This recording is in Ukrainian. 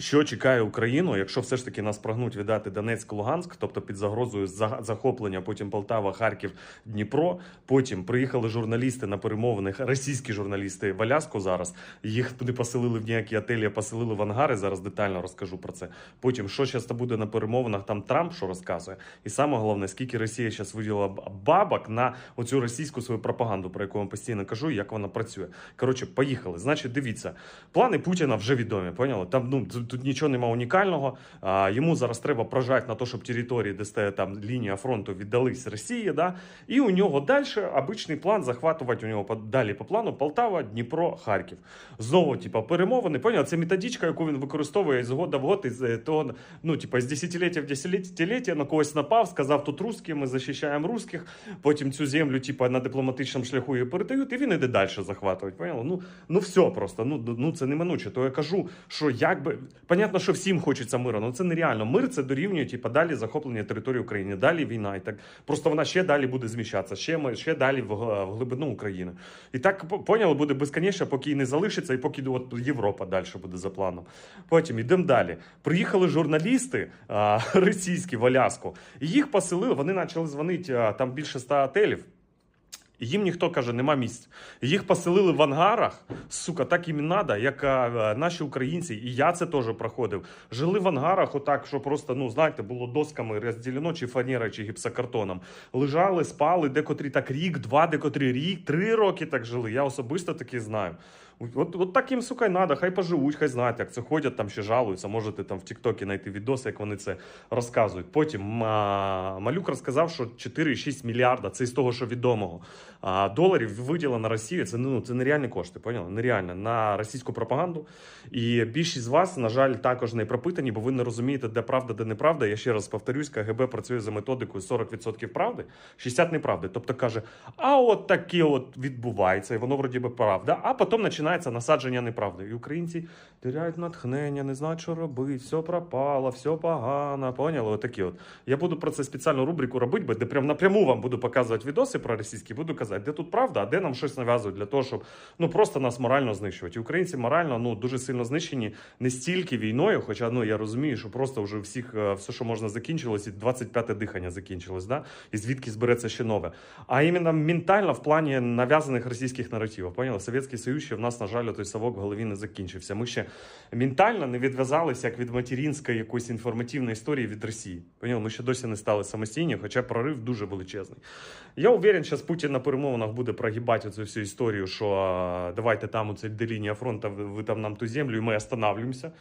Що чекає Україну, якщо все ж таки нас прагнуть віддати Донецьк, Луганськ, тобто під загрозою захоплення, потім Полтава, Харків, Дніпро. Потім приїхали журналісти на перемовини, російські журналісти в Аляску зараз. Їх не поселили в ніякі отелі, а поселили в ангари. Зараз детально розкажу про це. Потім, що зараз буде на перемовинах, там Трамп що розказує. І саме головне, скільки Росія зараз виділила бабок на оцю російську свою пропаганду, про яку я постійно кажу, як вона працює. Коротше, поїхали. Значить, дивіться, плани Путіна вже відомі. Поняли? Там ну тут, нічого немає унікального. А, йому зараз треба прожати на те, щоб території, де стоїть там лінія фронту, віддались Росії. Да? І у нього далі обичний план захватувати у нього далі по плану Полтава, Дніпро, Харків. Знову, типа, перемовини. Поняли? Це методичка, яку він використовує з года в год, із е, того, ну, типа, з десятиліття в десятиліття на когось напав, сказав тут русські, ми захищаємо русських. Потім цю землю, типа, на дипломатичному шляху її передають, і він іде далі захватувати. Поняли? Ну, ну все просто. Ну, ну це неминуче. То я кажу, що якби понятно, що всім хочеться миру, але це нереально. Мир це дорівнює, типа, далі захоплення території України, далі війна. І так просто вона ще далі буде зміщатися, ще ще далі в, в глибину України. І так по- поняли, буде безконечно, поки не залишиться, і поки от Європа далі буде за планом. Потім йдемо далі. Приїхали журналісти а, російські в Аляску, і їх поселили. Вони почали дзвонити а, там більше ста отелів. Їм ніхто каже, нема місць. Їх поселили в ангарах. Сука, так їм надо, як а, наші українці, і я це теж проходив. Жили в ангарах, отак, що просто, ну знаєте, було досками розділено, чи фанера, чи гіпсокартоном. Лежали, спали, декотрі так рік, два, декотрі рік, три роки так жили. Я особисто таки знаю. От, от так їм, сука, й надо, хай поживуть, хай знають, як це ходять, там ще жалуються. Можете там в Тіктокі знайти відоси, як вони це розказують. Потім а, Малюк розказав, що 4,6 мільярда, це із того, що відомого, доларів виділено на Росію. Це ну це нереальні кошти, поняли? Нереально на російську пропаганду. І більшість з вас, на жаль, також не пропитані, бо ви не розумієте, де правда, де неправда. Я ще раз повторюсь, КГБ працює за методикою 40% правди, 60% неправди. Тобто каже, а от таке от відбувається, і воно вроді би правда. А потім починається насадження неправди. І українці теряють натхнення, не знають, що робити, все пропало, все погано. Поняли? Отакі от. Я буду про це спеціальну рубрику робити, бо де прям напряму вам буду показувати відоси про російські, буду казати, де тут правда, а де нам щось нав'язують для того, щоб ну просто нас морально знищувати. І українці морально ну дуже сильно знищені не стільки війною, хоча ну я розумію, що просто вже всіх е, все, що можна, закінчилось, і 25-те дихання закінчилось, да? і звідки збереться ще нове. А іменно ментально в плані нав'язаних російських наративів. Поняли? Совєтський Союз ще в нас, на жаль, той совок в голові не закінчився. Ми ще ментально не відв'язалися як від материнської якоїсь інформативної історії від Росії. Поняли? Ми ще досі не стали самостійні, хоча прорив дуже величезний. Я уверен, що Путін на перемовинах буде прогибати цю всю історію, що давайте там оце де лінія фронту, ви там нам ту землю, і ми останавливаємося.